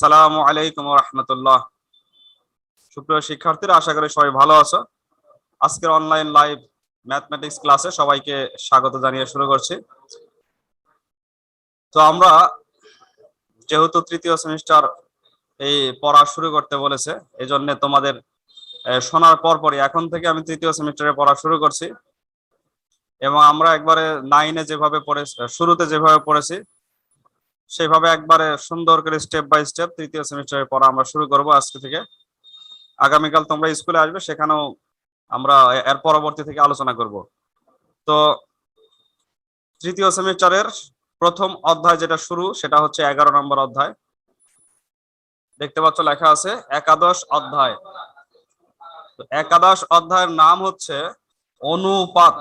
সালামু আলাইকুম রহমতুল্লাহ। সুপ্রিয় শিক্ষার্থীরা, আশা করি সবাই ভালো আছো। আজকের অনলাইন লাইভ ম্যাথমেটিক্স ক্লাসে সবাইকে স্বাগত জানিয়ে শুরু করছি। তো আমরা, যেহেতু তৃতীয় সেমিস্টার এই পড়া শুরু করতে বলেছে এই জন্য তোমাদের শোনার পর পরই এখন থেকে আমি তৃতীয় সেমিস্টারে পড়া শুরু করছি। এবং আমরা একবারে নাইনে যেভাবে পড়ে, শুরুতে যেভাবে পড়েছি সেভাবে একবারে সুন্দর করে স্টেপ বাই স্টেপ তৃতীয় সেমিস্টারের পড়া আমরা শুরু করব আজকে থেকে। আগামীকাল তোমরা স্কুলে আসবে, সেখানেও আমরা এর পরবর্তী থেকে আলোচনা করব। তো তৃতীয় সেমিস্টারের প্রথম অধ্যায় যেটা শুরু, সেটা হচ্ছে এগারো নম্বর অধ্যায়। দেখতে পাচ্ছ লেখা আছে, একাদশ অধ্যায়। একাদশ অধ্যায়ের নাম হচ্ছে অনুপাত।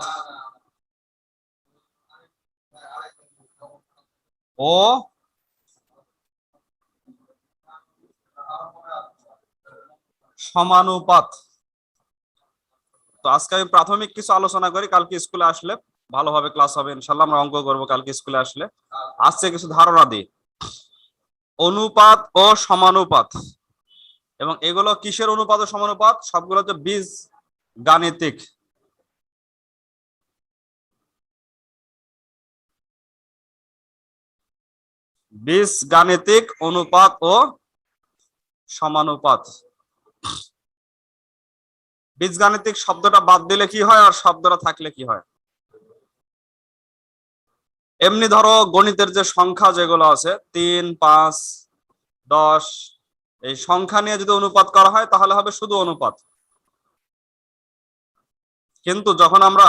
ও সমানুপাত। তো আজকে আমি প্রাথমিক কিছু আলোচনা করি, কালকে স্কুলে আসলে ভালোভাবে ক্লাস হবে ইনশাল্লাহ আমরা অঙ্ক করব কালকে স্কুলে আসলে। আজকে কিছু ধারণা দিই। অনুপাত ও সমানুপাত। এবং এগুলো কিসের অনুপাত ও সমানুপাত? সবগুলো হচ্ছে বীজ গাণিতিক বীজ গাণিতিক অনুপাত ও সমানুপাত। বীজগাণিতিক শব্দটা বাদ দিলে কি হয় আর শব্দটা থাকলে কি হয়? এমনি ধরো গণিতের যে সংখ্যা যেগুলো আছে, তিন, পাঁচ, দশ, এই সংখ্যা নিয়ে যদি অনুপাত করা হয় তাহলে হবে শুধু অনুপাত। কিন্তু যখন আমরা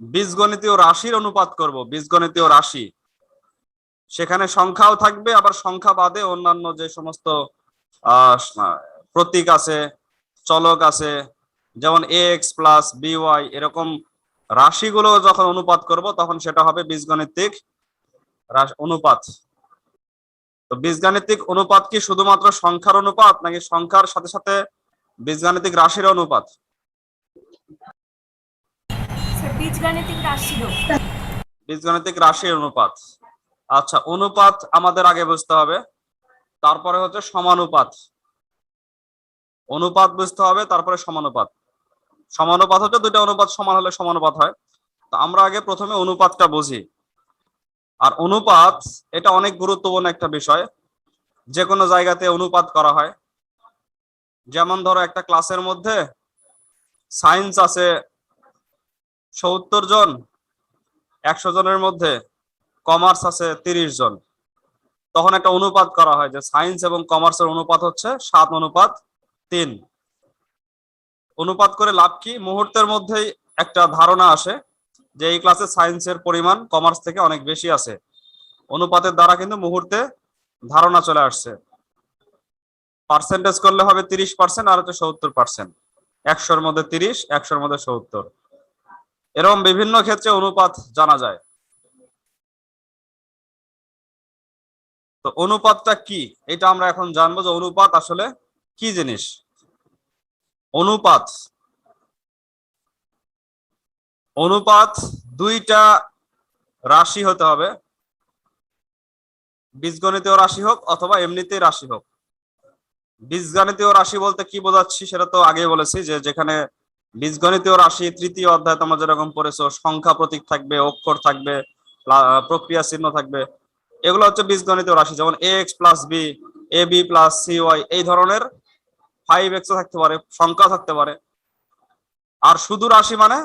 বীজগণিতীয় রাশির অনুপাত করব, বীজগণিতীয় রাশি, সেখানে সংখ্যাও থাকবে, আবার সংখ্যা বাদে অন্যান্য যে সমস্ত, আহ প্রতীক আছে চলক আছে যেমন এক্স প্লাস বিওয়াই এরকম রাশিগুলো যখন অনুপাত করব তখন সেটা হবে বীজগণিতিক রাশ- অনুপাত। তো বীজগাণিতিক অনুপাত কি শুধুমাত্র সংখ্যার অনুপাত নাকি সংখ্যার সাথে সাথে বীজগাণিতিক রাশির অনুপাত? বীজগাণিতিক রাশির অনুপাত। আচ্ছা অনুপাত আমাদের আগে বুঝতে হবে। তারপরে হচ্ছে সমানুপাত। অনুপাত বুঝতে হবে, তারপরে সমানুপাত। সমানুপাত হচ্ছে দুইটা অনুপাত সমান হলে সমানুপাত হয়। তো আমরা আগে প্রথমে অনুপাতটা বুঝি। আর অনুপাত, এটা অনেক গুরুত্বপূর্ণ একটা বিষয়। যে কোনো জায়গাতে অনুপাত করা হয়। যেমন ধরো একটা ক্লাসের মধ্যে সায়েন্স আছে সত্তর জন, একশো জনের মধ্যে কমার্স আছে তিরিশ জন। তখন একটা অনুপাত করা হয় যে সায়েন্স এবং কমার্সের অনুপাত হচ্ছে সাত অনুপাত। তিন। অনুপাত করে লাভ কি? মুহূর্তের মধ্যেই একটা ধারণা আসে যে এই ক্লাসে সায়েন্সের পরিমাণ কমার্স থেকে অনেক বেশি আছে। অনুপাতের দ্বারা কিন্তু মুহূর্তে ধারণা চলে আসছে। পার্সেন্টেজ করলে হবে তিরিশ পার্সেন্ট আর হচ্ছে সত্তর পার্সেন্ট একশোর মধ্যে তিরিশ, একশোর মধ্যে সত্তর। এরকম বিভিন্ন ক্ষেত্রে অনুপাত জানা যায়। তো অনুপাতটা কি? এটা আমরা এখন জানব যে অনুপাত আসলে কি জিনিস? অনুপাত। অনুপাত দুইটা রাশি হতে হবে। বীজগণিতীয় রাশি হোক অথবা এমনিতেই রাশি হোক। বীজগণিতীয় রাশি বলতে কি বোঝাচ্ছি সেটা তো আগে বলেছি যে যেখানে বীজগণিতীয় রাশি তৃতীয় অধ্যায় তোমরা যেরকম পড়েছো, সংখ্যা প্রতীক থাকবে, অক্ষর থাকবে প্রক্রিয়া চিহ্ন থাকবে, এগুলো হচ্ছে বীজগণিতীয় রাশি। যেমন A X plus B A B plus C Y এই ধরনের ফাইভ এক্স থাকতে পারে সংখ্যা থাকতে পারে। আর শুধু রাশি মানে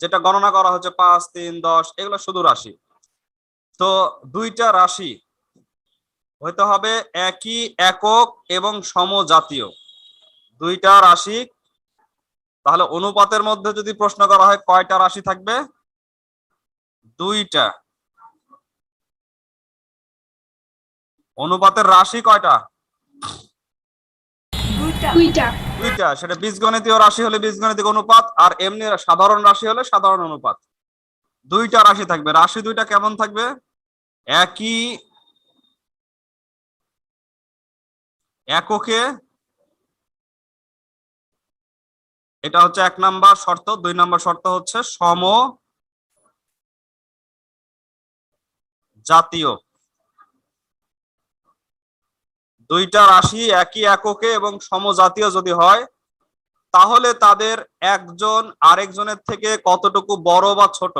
যেটা গণনা করা হচ্ছে পাঁচ, তিন, দশ, এগুলো শুধু রাশি। তো দুইটা রাশি হইতে হবে একই, একক এবং সমজাতীয়। দুইটা রাশি, তাহলে অনুপাতের মধ্যে যদি প্রশ্ন করা হয় কয়টা রাশি থাকবে? দুইটা। অনুপাতের রাশি কয়টা? দুইটা সেটা বীজগণিতীয় রাশি হলে বীজগণিতিক অনুপাত আর এমনি সাধারণ রাশি হলে সাধারণ অনুপাত। দুইটা রাশি থাকবে। রাশি দুইটা কেমন থাকবে? একই এককে এটা হচ্ছে এক নাম্বার শর্ত দুই নাম্বার শর্ত হচ্ছে সম জাতীয়। দুইটা রাশি একই এককে এবং সমজাতীয় যদি হয়, তাহলে তাদের একজন আরেকজনের থেকে কতটুকু বড় বা ছোট?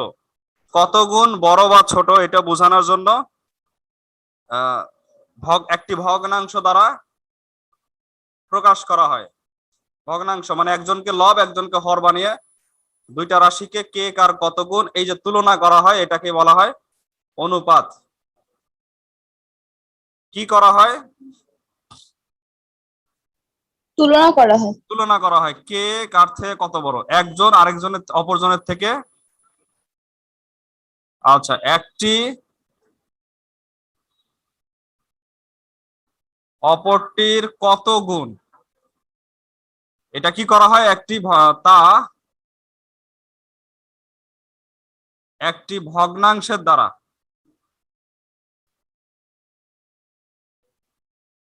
কত গুণ বড় বা ছোট এটা বোঝানোর জন্য ভগ, একটি ভগ্নাংশ দ্বারা প্রকাশ করা হয়। ভগ্নাংশ মানে একজনকে লব, একজনকে হর বানিয়ে দুইটা রাশিকে কে, কার কত গুণ, এই যে তুলনা করা হয়, এটাকে বলা হয় অনুপাত। কি করা হয়? তুলনা করা হয়। তুলনা করা হয় কে কার থেকে কত বড়? একজন আরেকজনের, অপরজনের থেকে? আচ্ছা একটি অপরটির কত গুণ? এটা কি করা হয়? একটি তা একটি ভগ্নাংশের দ্বারা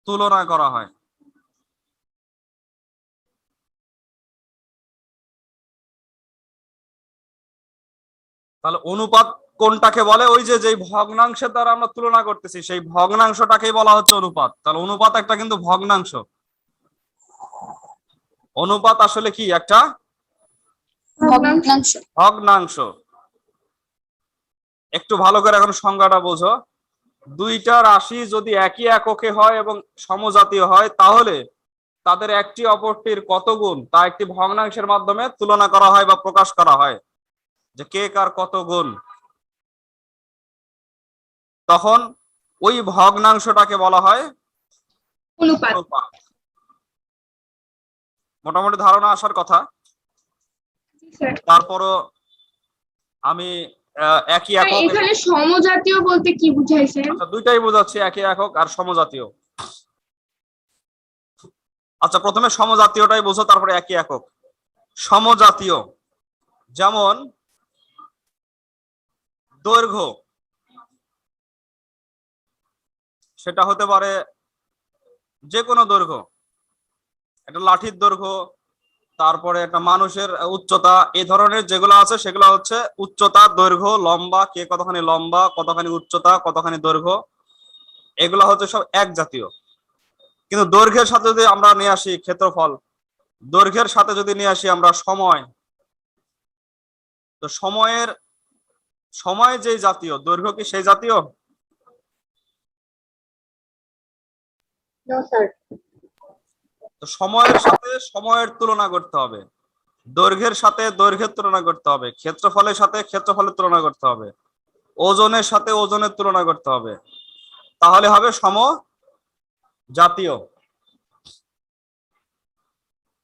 তুলনা করা হয়। তাহলে অনুপাত কোনটাকে বলে? ওই যে যেই ভগ্নাংশের দ্বারা আমরা তুলনা করতেছি সেই ভগ্নাংশটাকেই বলা হচ্ছে অনুপাত। তাহলে অনুপাত একটা কিন্তু ভগ্নাংশ। অনুপাত আসলে কি? একটা ভগ্নাংশ। ভগ্নাংশ। একটু ভালো করে এখন সংজ্ঞাটা বোঝো। দুইটা রাশি যদি একই এককে হয় এবং সমজাতীয় হয় তাহলে তাদের একটি অপরটির কত গুণ? তা একটি ভগ্নাংশের মাধ্যমে তুলনা করা হয় বা প্রকাশ করা হয়। যে কে কার কত গুণ? তখন ওই ভগ্নাংশটাকে বলা হয় অনুপাত। মোটামুটি ধারণা আসার কথা। তারপরও আমি একই একক। এখানে সমজাতীয় বলতে কি বুঝাইছে আচ্ছা দুইটাই বোঝাচ্ছি একই একক আর সমজাতীয়। আচ্ছা প্রথমে সমজাতীয়টাই বোঝো তারপরে একই একক। সমজাতীয়। যেমন দৈর্ঘ্য। সেটা হতে পারে যে কোনো দৈর্ঘ্য। একটা লাঠির দৈর্ঘ্য, তারপরে একটা মানুষের উচ্চতা এই ধরনের যেগুলো আছে সেগুলো হচ্ছে উচ্চতা, দৈর্ঘ্য, লম্বা, কে কতখানি লম্বা, কতখানি উচ্চতা, কতখানি দৈর্ঘ্য, এগুলো হচ্ছে সব এক জাতীয়। কিন্তু দৈর্ঘ্যের সাথে যদি আমরা নিয়ে আসি ক্ষেত্রফল, দৈর্ঘ্যের সাথে যদি নিয়ে আসি আমরা সময়, তো সময়ের সময় যে জাতীয় দৈর্ঘ্য কি সেই জাতীয়? তো সময়ের সাথে সময়ের তুলনা করতে হবে। দৈর্ঘ্যের সাথে দৈর্ঘ্যের তুলনা করতে হবে। ক্ষেত্রফলের সাথে ক্ষেত্রফলের তুলনা করতে হবে। ওজনের সাথে ওজনের তুলনা করতে হবে। তাহলে হবে সম জাতীয়।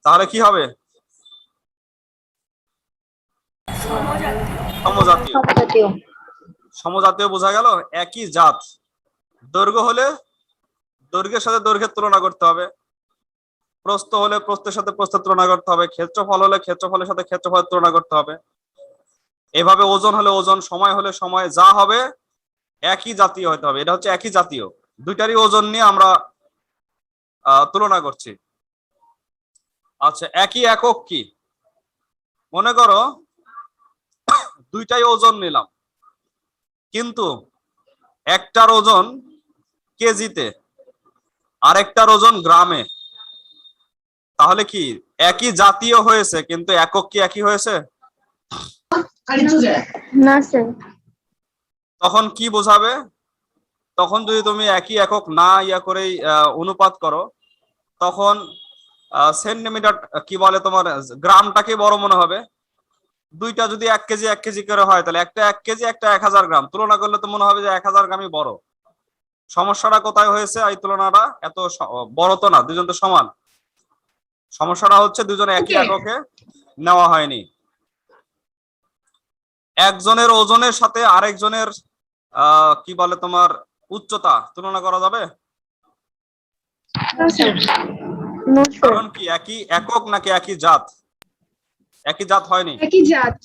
তাহলে কি হবে? সমজাতীয়। সমজাতীয়। বোঝা গেল একই জাত। দৈর্ঘ্য হলে দৈর্ঘ্যের সাথে দৈর্ঘ্যের তুলনা করতে হবে। প্রস্থ হলে প্রস্থের সাথে প্রস্থের তুলনা করতে হবে। ক্ষেত্রফল হলে ক্ষেত্রফলের সাথে ক্ষেত্রফলের তুলনা করতে হবে। এভাবে ওজন হলে ওজন সময় হলে সময় যা হবে একই জাতীয় হতে হবে। এটা হচ্ছে একই জাতীয়। দুইটারই ওজন নিয়ে আমরা আহ, তুলনা করছি। আচ্ছা একই একক কি? মনে করো দুইটাই ওজন নিলাম। কিন্তু একটার ওজন কেজিতে আর আরেকটার ওজন গ্রামে। তাহলে কি একই জাতীয় হয়েছে কিন্তু একক কি একই হয়েছে? না স্যার তখন কি বোঝাবে? তখন যদি তুমি একই একক না ইয়া করেই আহ, অনুপাত করো তখন সেন্টিমিটার কি বলে তোমার গ্রামটাকে বড় মনে হবে? দুইটা যদি এক কেজি এক কেজি করে হয় তাহলে একটা এক কেজি একটা এক হাজার গ্রাম। তুলনা করলে তো মনে হবে যে এক হাজার গ্রামই বড়। সমস্যাটা কোথায় হয়েছে এই তুলনাটা? এত বড় তো না দুজন তো সমান। সমস্যাটা হচ্ছে দুজনে একই. এককে নেওয়া হয়নি। একজনের ওজনের সাথে আরেকজনের আহ কি বলে তোমার উচ্চতা তুলনা করা যাবে? কারণ কি একই একক নাকি একই জাত? একই জাত হয়নি। একই জাত।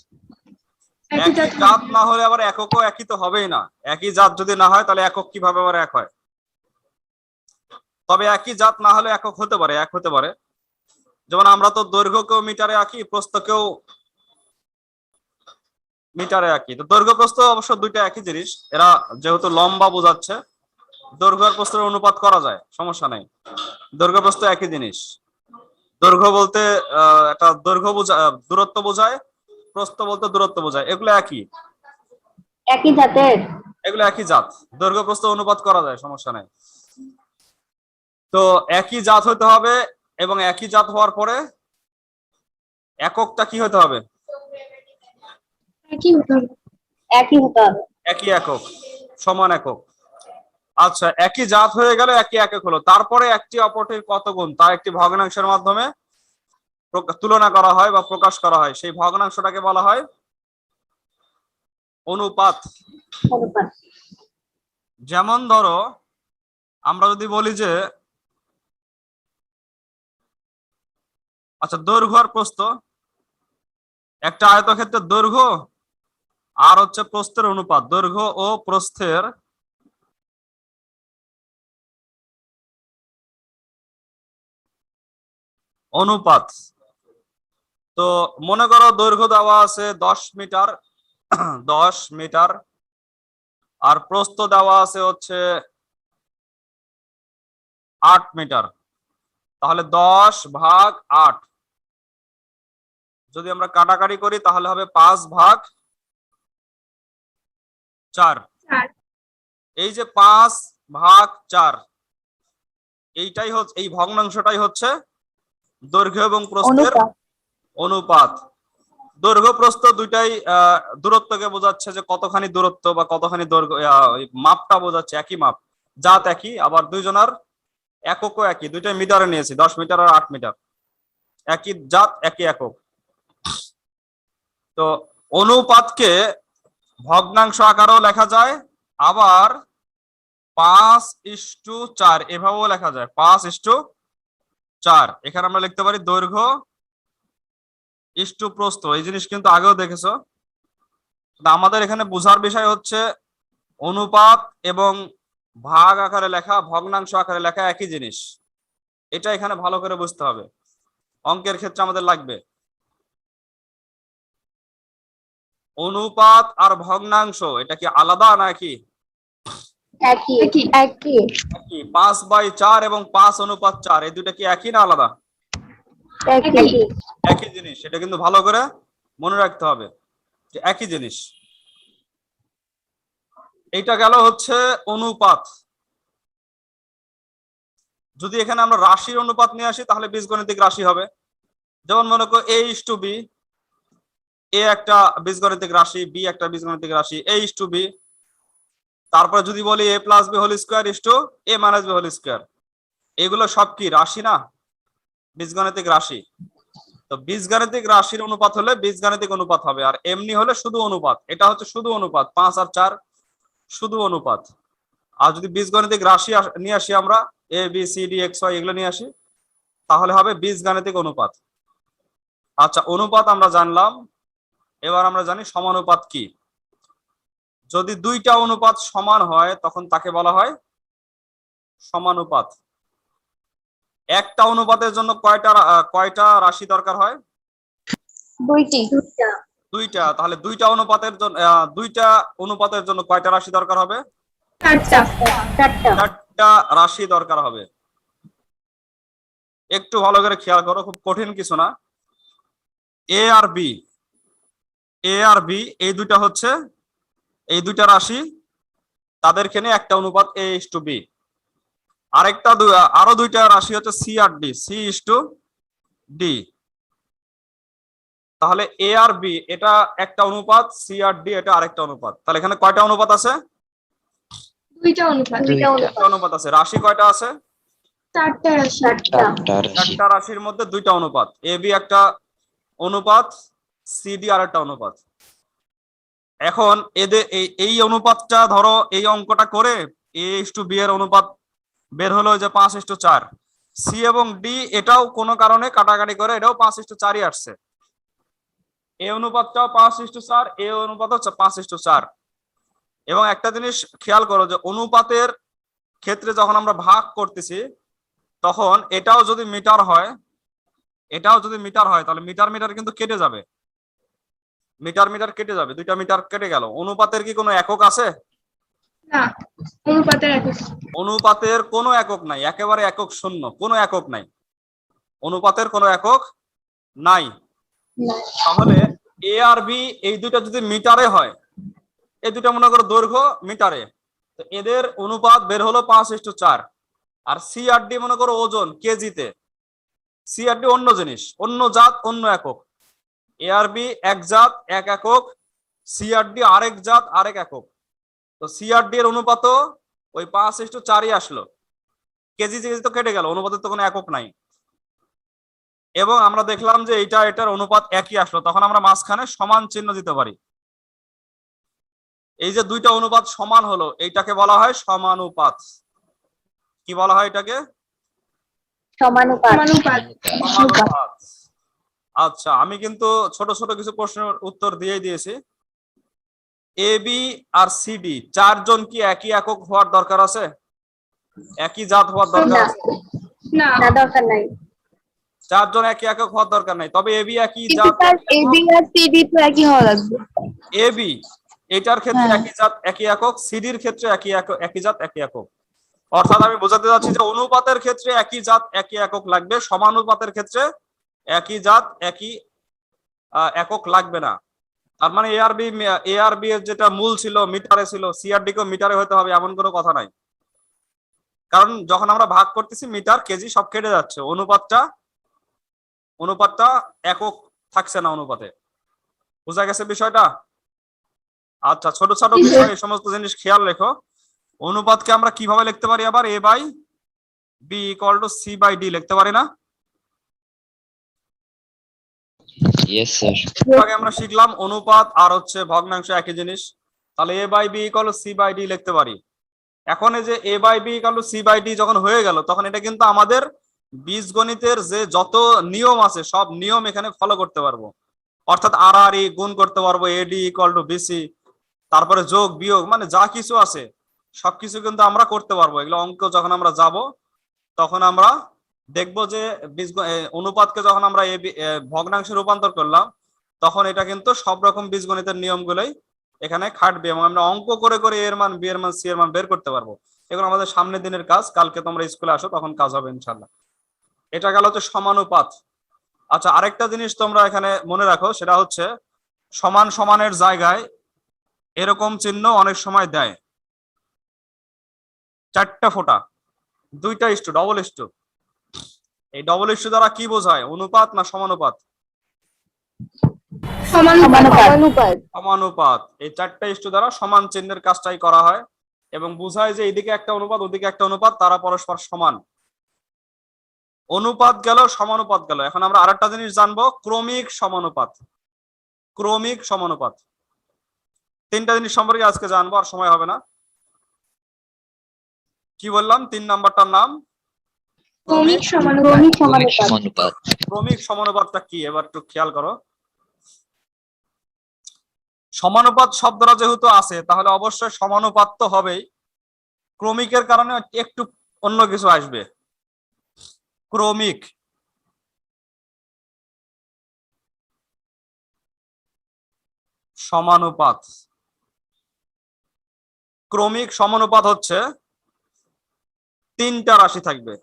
একই জাত না হলে আবার এককও একই তো হবেই না। একই জাত যদি না হয় তাহলে একক কীভাবে আবার এক হয়? তবে একই জাত না হলে একক হতে পারে এক হতে পারে। যেমন আমরা তো দৈর্ঘ্যকেও মিটারে আঁকি প্রস্থকেও মিটারে আঁকি। তো দৈর্ঘ্য প্রস্থ অবশ্য দুইটা একই জিনিস। এরা যেহেতু লম্বা বোঝাচ্ছে দৈর্ঘ্য আর প্রস্থের অনুপাত করা যায় সমস্যা নেই। দৈর্ঘ্য প্রস্থ একই জিনিস। দৈর্ঘ্য বলতে একটা দৈর্ঘ্য বোঝা দূরত্ব বোঝায় প্রস্থ বলতে দূরত্ব বোঝায়। এগুলো একই? একই জাতের। এগুলো একই জাত। দৈর্ঘ্য প্রস্থ অনুপাত করা যায় সমস্যা নাই। তো একই জাত হতে হবে এবং একই জাত হওয়ার পরে এককটা কি হতে হবে? একই হতে হবে। একই হতে হবে। একই একক সমান একক। আচ্ছা একই জাত হয়ে গেলে একই একক হলো। তারপরে একটি অপরটির কত গুণ? তা একটি ভগ্নাংশের মাধ্যমে তুলনা করা হয় বা প্রকাশ করা হয়। সেই ভগ্নাংশটাকে বলা হয় অনুপাত। যেমন ধরো আমরা যদি বলি যে আচ্ছা দৈর্ঘ্য আর প্রস্থ। একটা আয়তক্ষেত্রের দৈর্ঘ্য আর হচ্ছে প্রস্থের অনুপাত। দৈর্ঘ্য ও প্রস্থের অনুপাত। তো মনে করো দৈর্ঘ্য দেওয়া আছে দশ মিটার দশ মিটার। আর প্রস্থ দেওয়া আছে হচ্ছে আট মিটার। তাহলে দশ ভাগ আট। যদি আমরা কাটাকাটি করি তাহলে হবে পাঁচ ভাগ চার। এই যে পাঁচ ভাগ চার এইটাই হচ্ছে এই ভগ্নাংশটাই হচ্ছে দৈর্ঘ্য এবং প্রস্থের অনুপাত। দৈর্ঘ্য প্রস্থ দুইটাই দূরত্বকে বোঝাচ্ছে যে কতখানি দূরত্ব বা কতখানি দৈর্ঘ্য মাপটা বোঝাচ্ছে একই মাপ। জাত একই আবার দুইজনার এককও একই। দুইটাই মিটারে নিয়েছি দশ মিটার আর আট মিটার। একই জাত একই একক। তো অনুপাতকে ভগ্নাংশ আকারেও লেখা যায় আবার পাঁচ ইস্টু চার এভাবেও লেখা যায়। পাঁচ ইস্টু চার। এখানে আমরা লিখতে পারি দৈর্ঘ্য ইষ্টু প্রস্থ। এই জিনিস কিন্তু আগেও দেখেছ। আমাদের এখানে বোঝার বিষয় হচ্ছে অনুপাত এবং ভাগ আকারে লেখা, ভগ্নাংশ আকারে লেখা একই জিনিস। এটা এখানে ভালো করে বুঝতে হবে। অঙ্কের ক্ষেত্রে আমাদের লাগবে। অনুপাত আর ভগ্নাংশ, এটা কি আলাদা নাকি একই। একই। একই। একই। পাঁচ বাই চার এবং পাঁচ অনুপাত চার এই দুটা কি একই না আলাদা? একই। একই। জিনিস এটা কিন্তু ভালো করে মনে রাখতে হবে যে একই জিনিস। এইটা গেল হচ্ছে অনুপাত। যদি এখানে আমরা রাশির অনুপাত নিয়ে আসি তাহলে বীজগণিতিক রাশি হবে। যেমন মনে করো এ ইস টু বি এ একটা বীজগণিতিক রাশি বি একটা বীজগণিতিক রাশি এ ইস টু বি তারপরে যদি বলি A plus B whole square is to A minus B whole square এগুলো সব কি রাশি না? বীজগণিতিক রাশি। তো বীজগাণিতিক রাশির অনুপাত হলে বীজগাণিতিক অনুপাত হবে, আর এমনি হলে শুধু অনুপাত। এটা হচ্ছে শুধু অনুপাত, পাঁচ আর চার শুধু অনুপাত। আর যদি বীজগাণিতিক রাশি নিয়ে আসি আমরা A B C D X Y এগুলো নিয়ে আসি, তাহলে হবে বীজগাণিতিক অনুপাত। আচ্ছা অনুপাত আমরা জানলাম, এবার আমরা জানি সমানুপাত কি। যদি দুইটা অনুপাত সমান হয় তখন তাকে বলা হয় সমানুপাত। একটা অনুপাতের জন্য কয়টা কয়টা রাশি দরকার হয়? দুইটি। দুইটা। দুইটা। তাহলে দুইটা অনুপাতের জন্য আহ, দুইটা অনুপাতের জন্য কয়টা রাশি দরকার হবে? চারটা। চারটা। চারটা রাশি দরকার হবে। একটু ভালো করে খেয়াল করো খুব কঠিন কিছু না। এ আর বি এ আর বি এই দুইটা হচ্ছে এই দুইটা রাশি তাদেরকে নিয়ে একটা অনুপাত এ ইস টু বি আরেকটা আরও দুইটা রাশি হচ্ছে C R D C is to D তাহলে এ আর বি এটা একটা অনুপাত সি আর ডি এটা আরেকটা অনুপাত। তাহলে এখানে কয়টা অনুপাত আছে? দুইটা অনুপাত। দুইটা অনুপাত। একটা আছে। রাশি কয়টা আছে? চারটা রাশির মধ্যে দুইটা অনুপাত। এ বি একটা অনুপাত সিডি আর একটা অনুপাত। এখন এদের এই অনুপাতটা ধরো এই অঙ্কটা করে এ ইস টু বি এর অনুপাত বের হলো যে পাঁচ ইস টু চার। সি এবং ডি এটাও কোনো কারণে কাটাকাটি করে এটাও পাঁচ ইস টু চারই আসছে। এ অনুপাতটাও পাঁচ ইস টু চার এ অনুপাত হচ্ছে পাঁচ ইস টু চার। এবং একটা জিনিস খেয়াল করো যে অনুপাতের ক্ষেত্রে যখন আমরা ভাগ করতেছি, তখন এটাও যদি মিটার হয়, এটাও যদি মিটার হয়, তাহলে মিটার মিটার কিন্তু কেটে যাবে। মিটার মিটার কেটে যাবে দুইটা মিটার কেটে গেল। অনুপাতের কি কোনো একক আছে? না অনুপাতের একক। অনুপাতের কোনো একক নাই একেবারে একক শূন্য কোনো একক নাই। অনুপাতের কোনো একক নাই। তাহলে এ আর বি এই দুটো যদি মিটারে হয় এই দুটো মনে করো দৈর্ঘ্য মিটারে তো এদের অনুপাত বের হলো পাঁচ ইস্টু চার। আর সি আর ডি মনে করো ওজন কেজিতে। সি আর ডি অন্য জিনিস অন্য জাত অন্য একক। এ আর বি এক জাত এক একক। সি আর ডি আরেক জাত আরেক একক। তো সি আর এর অনুপাত ওই পাঁচ ইস্টু চারই আসলো। কেজি কেজি তো কেটে গেল অনুপাতের তো কোনো একক নাই। এবং আমরা দেখলাম যে এটা এটার অনুপাত একই আসলো। তখন আমরা মাঝখানে সমান চিহ্ন দিতে পারি। এই যে দুইটা অনুপাত সমান হলো এইটাকে বলা হয় সমানুপাত। কি বলা হয় এটাকে? সমানুপাত। আচ্ছা আমি কিন্তু ছোট ছোট কিছু প্রশ্নের উত্তর দিয়ে দিয়েছি। এ বি আর সিডি চারজন কি একই একক হওয়ার দরকার আছে? একই জাত হওয়ার দরকার আছে? না। না দরকার নাই। চারজন একই একক হওয়ার দরকার নাই। তবে এবি একই জাত স্যার এবি আর সিডি তো একই হওয়া লাগবে। এবি এটার ক্ষেত্রে হ্যাঁ। একই জাত একই একক সিডির ক্ষেত্রে একই একক একই জাত একই একক। অর্থাৎ আমি বোঝাতে যাচ্ছি যে অনুপাতের ক্ষেত্রে একই জাত একই একক লাগবে সমানুপাতের ক্ষেত্রে একই জাত একই একক লাগবে না। তার মানে এ আর বি এ আর বি এর যেটা মূল ছিল মিটারে ছিল সিআরডি কেও মিটারে হতে হবে এমন কোনো কথা নাই। কারণ যখন আমরা ভাগ করতেছি মিটার কেজি সব কেটে যাচ্ছে। অনুপাতটা অনুপাতটা একক থাকছে না অনুপাতে। বোঝা গেছে বিষয়টা? আচ্ছা ছোট ছোট বিষয় এই সমস্ত জিনিস খেয়াল রেখো। অনুপাতকে আমরা কীভাবে লিখতে পারি আবার? A by B equal to C by D লিখতে পারি না? Sir. একটু আগে আমরা শিখলাম অনুপাত আর হচ্ছে ভগ্নাংশ একই জিনিস। তাহলে A by B equal C by D লিখতে পারি। এখন এই যে A by B equal C by D যখন হয়ে গেল, তখন এটা কিন্তু আমাদের বীজগণিতের যে যত নিয়ম আছে, সব নিয়ম এখানে ফলো করতে পারব। অর্থাৎ আর আর ই গুণ করতে পারব এডি ইকুয়াল টু বিসি তারপরে যোগ, বিয়োগ মানে যা কিছু আছে, সবকিছু কিন্তু আমরা করতে পারব। এগুলো অঙ্ক যখন আমরা যাব, তখন আমরা দেখব যে অনুপাতকে যখন আমরা ভগ্নাংশে রূপান্তর করলাম, তখন এটা কিন্তু সব রকম বীজগণিতের নিয়মগুলোই এখানে খাটবে এবং আমরা অঙ্ক করে করে এর মান, বি এর মান, সি এর মান বের করতে পারব। এখন আমাদের সামনের দিনের কাজ, কালকে তোমরা স্কুলে আসো, তখন কাজ হবে ইনশাল্লাহ এটা গেল হচ্ছে সমানুপাত। আচ্ছা আরেকটা জিনিস তোমরা এখানে মনে রাখো, সেটা হচ্ছে সমান সমানের জায়গায় এরকম চিহ্ন অনেক সময় দেয়। চারটা ফোঁটা, দুইটা is to double is to এই ডবল ইস্যু দ্বারা কি বোঝায়? অনুপাত না সমানুপাত? সমানুপাত। এই চারটা ইস্টু দ্বারা সমান চিহ্নের কাজটাই করা হয় এবং বোঝায় যে এদিকে একটা অনুপাত ওদিকে একটা অনুপাত তারা পরস্পর সমান। অনুপাত গেল সমানুপাত গেল। এখন আমরা আরেকটা জিনিস জানব ক্রমিক সমানুপাত। ক্রমিক সমানুপাত। তিনটা জিনিস সম্পর্কে আজকে জানব আর সময় হবে না। কি বললাম? তিন নাম্বারটার নাম ক্রমিক সমানুপাত। ক্রমিক ক্রমিক সমানুপাত। সমানুপাত। ক্রমিক সমানুপাতটা কি? এবার একটু খেয়াল করো। সমানুপাত শব্দটা যেহেতু আছে তাহলে অবশ্যই সমানুপাত তো হবেই। ক্রমিকের কারণে একটু অন্য কিছু আসবে। ক্রমিক। সমানুপাত। ক্রমিক সমানুপাত হচ্ছে তিনটা রাশি থাকবে।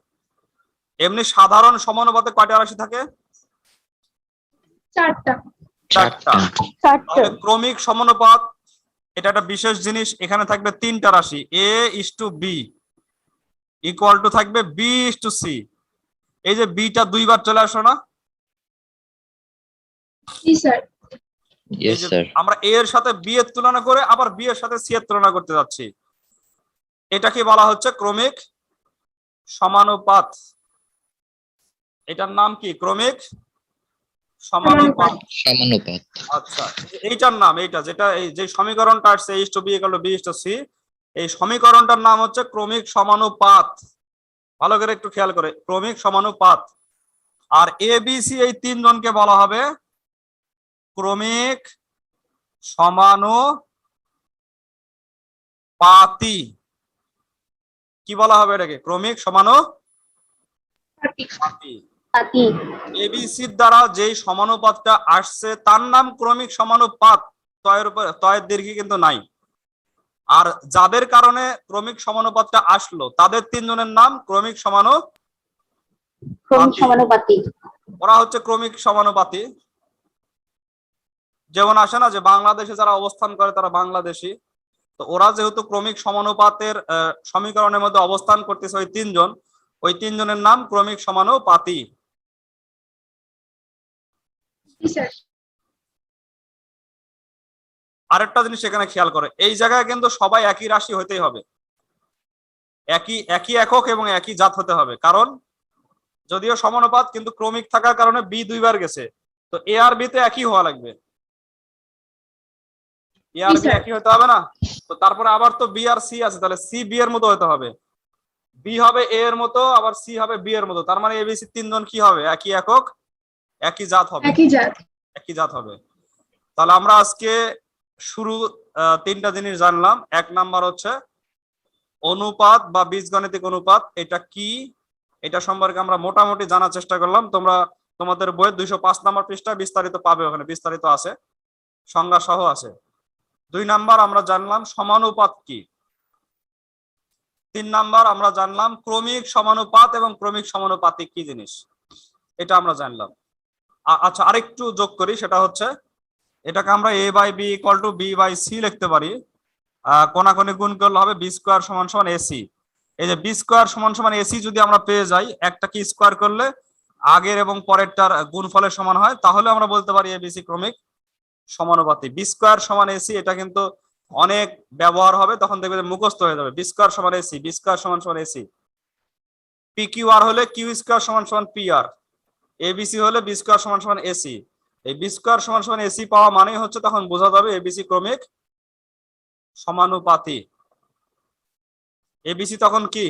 এমনি সাধারণ সমানুপাতে কয়টা রাশি থাকে? চারটা। চারটা। ক্রমিক সমানুপাত এটা একটা বিশেষ জিনিস এখানে থাকবে তিনটা রাশি A is to B equal to থাকবে বি ইস টু সি। এই যে বিটা দুইবার চলে আসো না. আমরা এ এর সাথে বি এর তুলনা করে আবার বি এর সাথে সি এর তুলনা করতে যাচ্ছি। এটাকে বলা হচ্ছে ক্রমিক সমানুপাত। এটার নাম কি? ক্রমিক সমানুপাত। সমানুপাত। আচ্ছা এইটার নাম এইটা যেটা এই যে সমীকরণটা আসছে is to B equal to B is to C এই সমীকরণটার নাম হচ্ছে ক্রমিক সমানুপাত। ভালো করে একটু খেয়াল করে ক্রমিক সমানুপাত। আর এ বি সি এই তিনজনকে বলা হবে ক্রমিক সমানুপাতি। কি বলা হবে এটাকে? ক্রমিক সমানুপাতি। পাতি এবিসির দ্বারা যেই সমানুপাতটা আসছে তার নাম ক্রমিক সমানুপাত। তয়ের উপর তয়ের দীর্ঘি কিন্তু নাই। আর যাদের কারণে ক্রমিক সমানুপাতটা আসলো তাদের তিনজনের নাম ক্রমিক সমানু সমানুপাতি। ওরা হচ্ছে ক্রমিক সমানুপাতি। যেমন আসে না যে বাংলাদেশে যারা অবস্থান করে তারা বাংলাদেশি। তো ওরা যেহেতু ক্রমিক সমানুপাতের সমীকরণের মধ্যে অবস্থান করতেছে ওই তিনজন ওই তিনজনের নাম ক্রমিক সমানুপাতি। আরেকটা জিনিস এখানে খেয়াল করে এই জায়গায় কিন্তু সবাই একই রাশি হতেই হবে। একই একই একক এবং একই জাত হতে হবে। কারণ যদিও সমানুপাত কিন্তু ক্রমিক থাকার কারণে বি দুইবার গেছে। তো এ আর বি তে একই হওয়া লাগবে। এ আর বি একই হতে হবে না? তো তারপরে আবার তো বি আর সি আছে তাহলে সি বি এর মতো হতে হবে। বি হবে এ এর মতো আবার সি হবে বি এর মতো। তার মানে এবিসি তিনজন কি হবে? একই একক। একই জাত হবে। একই জাত। একই জাত হবে। তাহলে আমরা আজকে শুরু তিনটা জিনিস জানলাম। এক নাম্বার হচ্ছে অনুপাত বা বীজগণিতিক অনুপাত এটা কি? এটা সম্পর্কে আমরা মোটামুটি জানার চেষ্টা করলাম। তোমরা তোমাদের বইয়ের দুইশো পাঁচ নাম্বার পৃষ্ঠা বিস্তারিত পাবে ওখানে বিস্তারিত আছে। সংজ্ঞা সহ আছে। দুই নাম্বার আমরা জানলাম সমানুপাত কি? তিন নাম্বার আমরা জানলাম ক্রমিক সমানুপাত এবং ক্রমিক সমানুপাতিক কি জিনিস? এটা আমরা জানলাম। আচ্ছা আরেকটু যোগ করি, সেটা হচ্ছে এটাকে আমরা A by B equal to B by C লিখতে পারি। কোনাকুনি গুণ করলে হবে বি স্কোয়ার সমান সমান এসি এই যে বি স্কোয়ার সমান সমান এসি যদি আমরা পেয়ে যাই একটাকে স্কোয়ার করলে আগের এবং পরেরটার গুণফলের সমান হয়? তাহলে আমরা বলতে পারি এ এবিসি ক্রমিক সমানুপাতি। বি স্কোয়ার সমান এসি এটা কিন্তু অনেক ব্যবহার হবে, তখন দেখবে যে মুখস্থ হয়ে যাবে। বি স্কোয়ার সমান এসি বি স্কোয়ার সমান সমান এসি পি কিউ আর হলে কিউ স্কোয়ার সমান সমান পি আর এবিসি হলে বি স্কোয়ার সমান সমান এসি এই বি স্কোয়ার সমান সমান এসি পাওয়া মানেই হচ্ছে তখন বোঝা যাবে এবিসি ক্রমিক সমানুপাতি। এবিসি তখন কি?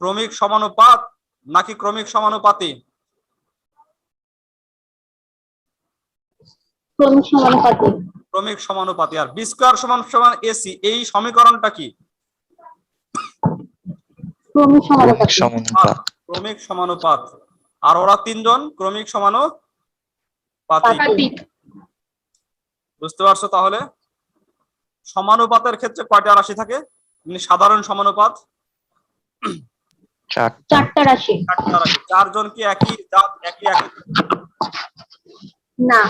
ক্রমিক সমানুপাত নাকি ক্রমিক সমানুপাতি? ক্রমিক সমানুপাতি। ক্রমিক সমানুপাতি। আর বি স্কোয়ার সমান সমান এসি এই সমীকরণটা কি? ক্রমিক সমানুপাত। ক্রমিক সমানুপাত। আর ওরা তিনজন ক্রমিক সমানুপাতি পাতিক বুঝতে পারছ তাহলে? সমানুপাতের ক্ষেত্রে কয়টা রাশি থাকে? সাধারণ সমানুপাত। চারটা। চারটা রাশি। চারজন কি একই? জাত একই না।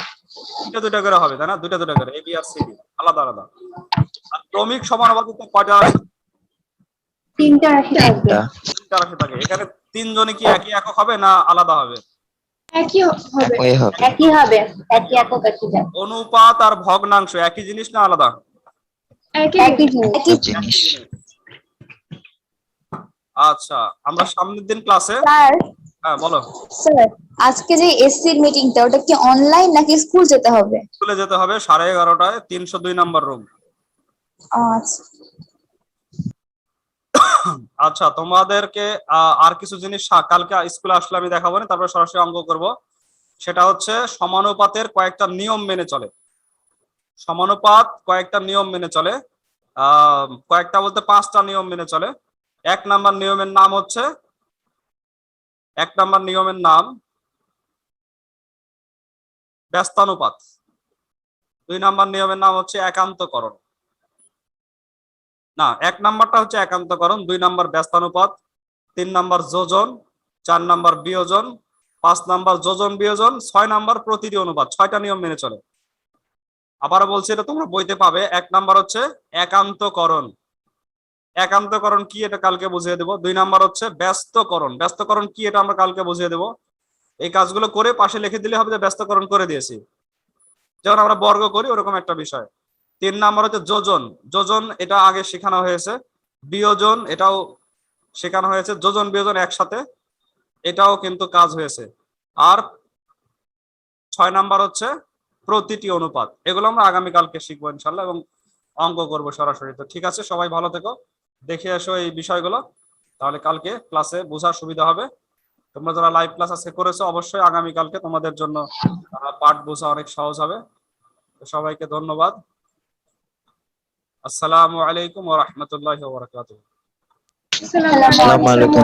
করে হবে তাই না? দুইটা দুইটা করে। এ বি আর সি ডি আলাদা আলাদা। আর ক্রমিক সমানুপাতিতে কয়টা রাশি? তিনটা রাশি থাকে। এখানে তিনজনই কি একই একক হবে না আলাদা হবে? একই হবে। একই হবে। একই একক একই জাত। অনুপাত আর ভগ্নাংশ একই জিনিস না আলাদা? একই একই জিনিস। আচ্ছা আমরা সামনের দিন ক্লাসে হ্যাঁ বলো। স্যার আজকে যে এসসির মিটিংটা ওটা কি অনলাইন নাকি স্কুল যেতে হবে? স্কুলে যেতে হবে সাড়ে এগারোটায় তিনশো দুই নম্বর রুম আচ্ছা। আচ্ছা তোমাদেরকে আর কিছু জিনিস কালকে স্কুলে আসলে আমি দেখাবো না, তারপরে সরাসরি অঙ্ক করব। সেটা হচ্ছে সমানুপাতের কয়েকটা নিয়ম মেনে চলে। সমানুপাত কয়েকটা নিয়ম মেনে চলে। কয়েকটা বলতে পাঁচটা নিয়ম মেনে চলে। এক নাম্বার নিয়মের নাম হচ্ছে, এক নাম্বার নিয়মের নাম ব্যস্তানুপাত। দুই নাম্বার নিয়মের নাম হচ্ছে একান্তকরণ। না, এক নাম্বারটা হচ্ছে একান্তকরণ, দুই নাম্বার ব্যস্তানুপাত, তিন নাম্বার যোজন, চার নাম্বার বিয়োজন, পাঁচ নাম্বার যোজন বিয়োজন, ছয় নাম্বার প্রতিটি অনুপাত, ছয়টা নিয়ম মেনে চলে। আবার বলছি, এটা তোমরা বইতে পাবে। এক নাম্বার হচ্ছে একান্তকরণ। একান্তকরণ কি এটা কালকে বুঝিয়ে দেবো। দুই নাম্বার হচ্ছে ব্যস্তকরণ। ব্যস্তকরণ কি এটা আমরা কালকে বুঝিয়ে দেবো। এই কাজগুলো করে পাশে লিখে দিলে হবে যে ব্যস্তকরণ করে দিয়েছি। যেমন আমরা বর্গ করি, ওরকম একটা বিষয়। তিন নাম্বার হচ্ছে যোজন। যোজন এটা আগে শেখানো হয়েছে। বিয়োজন এটাও শেখানো হয়েছে। যোজন, বিয়োজন একসাথে এটাও কিন্তু কাজ হয়েছে। আর ছয় নাম্বার হচ্ছে প্রতিটি অনুপাত। এগুলো আমরা আগামীকালকে শিখব ইনশাল্লাহ এবং অঙ্ক করব সরাসরি। তো ঠিক আছে, সবাই ভালো থেকো। দেখে এসো এই বিষয়গুলো। তাহলে কালকে ক্লাসে বোঝার সুবিধা হবে। তোমরা যারা লাইভ ক্লাস আজকে করেছ, অবশ্যই আগামীকালকে তোমাদের জন্য পাঠ বোঝা অনেক সহজ হবে। সবাইকে ধন্যবাদ। আসসালামু আলাইকুম ওয়া রাহমাতুল্লাহি ওয়া বারাকাতুহু আসসালামু আলাইকুম